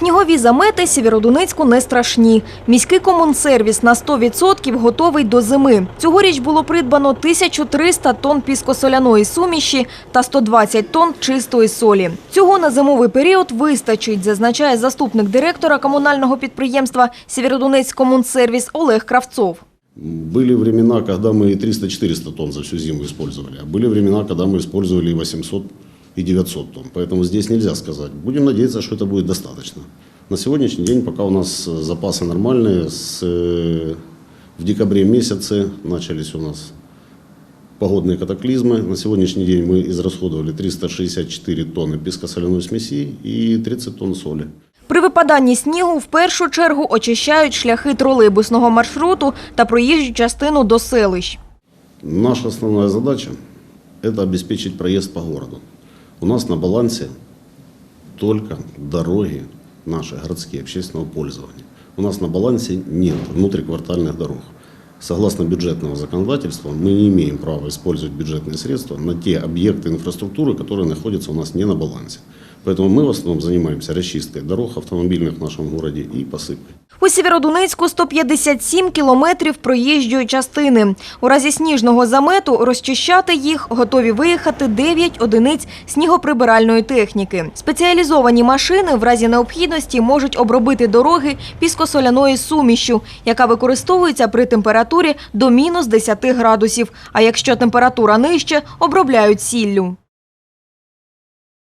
Снігові замети Сєвєродонецьку не страшні. Міський комунсервіс на 100% готовий до зими. Цьогоріч було придбано 1300 тонн піскосоляної суміші та 120 тонн чистої солі. Цього на зимовий період вистачить, зазначає заступник директора комунального підприємства Сєвєродонецьк комунсервіс Олег Кравцов. Были времена, когда мы и 300-400 тонн за всю зиму использовали, а были времена, когда мы использовали и 800 и 900 тонн. Поэтому здесь нельзя сказать. Будем надеяться, что это будет достаточно. На сегодняшний день пока у нас э, запасы нормальные. С, э, в декабре месяце начались у нас погодные катаклизмы. На сегодняшний день мы израсходовали 364 тонны пескосоляной смеси и 30 тонн соли. При випаданні снігу в першу чергу очищають шляхи тролейбусного маршруту та проїжджу частину до селищ. Наша основная задача – это обеспечить проезд по городу. У нас на балансе только дороги наши, городские, общественного пользования. У нас на балансе нет внутриквартальных дорог. Согласно бюджетного законодательства, мы не имеем права использовать бюджетные средства на те объекты инфраструктуры, которые находятся у нас не на балансе. Поэтому мы в основном занимаемся расчисткой дорог автомобильных в нашем городе и посыпкой. У Сєвєродонецьку 157 кілометрів проїжджої частини. У разі сніжного замету розчищати їх готові виїхати 9 одиниць снігоприбиральної техніки. Спеціалізовані машини в разі необхідності можуть обробити дороги піскосоляної сумішю, яка використовується при температурі до мінус 10 градусів. А якщо температура нижче, обробляють сіллю.